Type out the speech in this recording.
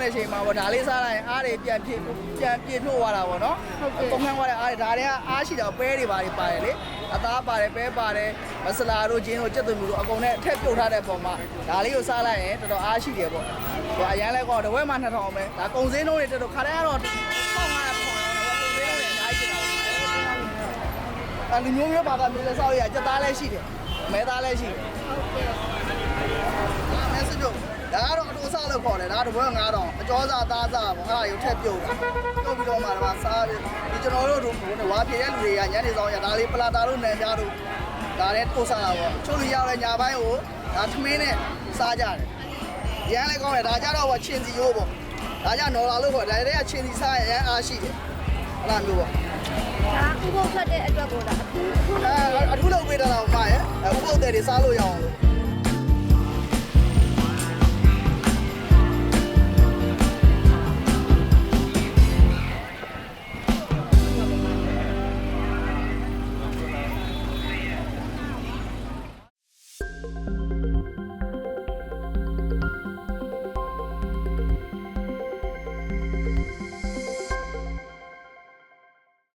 နေ့ကုန်စောင့်နေချိန်မှာပေါ့ဒါလေးစားလိုက်ရင်အားတွေပြန်ပြည့်ပြန်ပြည့်ဖြို့သွားတာပေါ့နော်ဟုတ်ကဲ့ပုံမှန်သွားတဲ့အားတွေဒါတွေကအားရှိတာပဲတွေပါတွေပါတယ်လေအသားပါတယ်ပဲပါတယ်မဆလာတို့ဂျင်းတို့ကြက်သွန်တို့အကုန်နဲ့အထက်ပြုတ်ထားတဲ့ပုံမှာဒါလေးကိုစားလိုက်ရင်တော်တော်အားရှိတယ်ပေါ့ဟိုအရန်လဲကောတဝက်မှ2000ပဲဒါကုံစင်းတို့တွေတော်တော်ခါတည်းကတော့1500ပေါ့ကုံစင်းတို့တွေအများကြီးဖြစ်တာပေါ့အလူမျိုးမျိုးပါတာမျိုးလဲစောက်ရကြက်သားလည်းရှိတယ်မဲသားလည်းရှိတယ်ဟုတ်ကဲ့မဲစကြုံဒါကတော့အတူစား လို့ခေါ်တယ်ဒါကတပွဲ9000အကျော်စားသားစားပေါ့အဲ့ဒါရုပ်ထက်ပြုတ်တာပြုတ်ပြီးတော့မှဒါစားပြီးဒီကျွန်တော်တို့တို့ဝါပြေတဲ့လူတွေကညနေဆောင်ရဒါလေးပလာတာတို့နယ်ပြားတို့ဒါလည်းပို့စားတာပေါ့ချို့လူရောက်တဲ့ညာဘိုင်းကိုဒါသမင်းနဲ့စားကြတယ်ရမ်းလည်းကောင်းတယ်ဒါကြတော့ချင်းစီရိုးပေါ့ဒါကြနော်လာလို့ခေါ်ဒါတွေကချင်းစီစားရရမ်းအားရှိတယ်အဲ့လိုမျိုးပေါ့ဒါဥပုပ်ဖတ်တဲ့အတွက်ကိုဒါအထူးခုအဲအထူးလုပ်ပေးတာတော့မရဲ့ဥပုပ်တဲ့တွေစားလို့ရအောင်လို့